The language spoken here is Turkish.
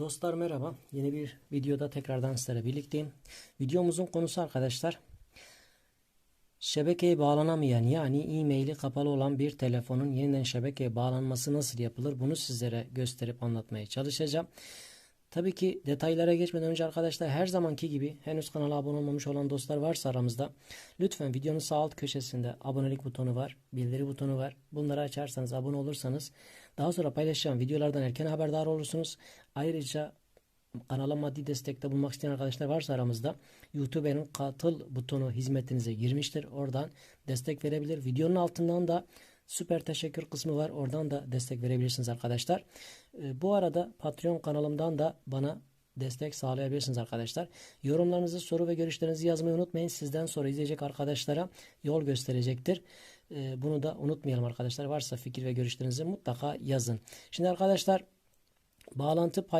Dostlar merhaba. Yeni bir videoda tekrardan sizlerle birlikteyim. Videomuzun konusu arkadaşlar şebekeye bağlanamayan yani e-maili kapalı olan bir telefonun yeniden şebekeye bağlanması nasıl yapılır? Bunu sizlere gösterip anlatmaya çalışacağım. Tabii ki detaylara geçmeden önce arkadaşlar her zamanki gibi henüz kanala abone olmamış olan dostlar varsa aramızda lütfen videonun sağ alt köşesinde abonelik butonu var, bildiri butonu var. Bunları açarsanız abone olursanız daha sonra paylaşacağım videolardan erken haberdar olursunuz. Ayrıca kanala maddi destekte bulmak isteyen arkadaşlar varsa aramızda YouTube'un katıl butonu hizmetinize girmiştir. Oradan destek verebilir. Videonun altından da süper teşekkür kısmı var. Oradan da destek verebilirsiniz arkadaşlar. Ee, bu arada Patreon kanalımdan da bana destek sağlayabilirsiniz arkadaşlar. Yorumlarınızı, soru ve görüşlerinizi yazmayı unutmayın. Sizden sonra izleyecek arkadaşlara yol gösterecektir. Ee, bunu da unutmayalım arkadaşlar. Varsa fikir ve görüşlerinizi mutlaka yazın. Şimdi arkadaşlar bağlantı pay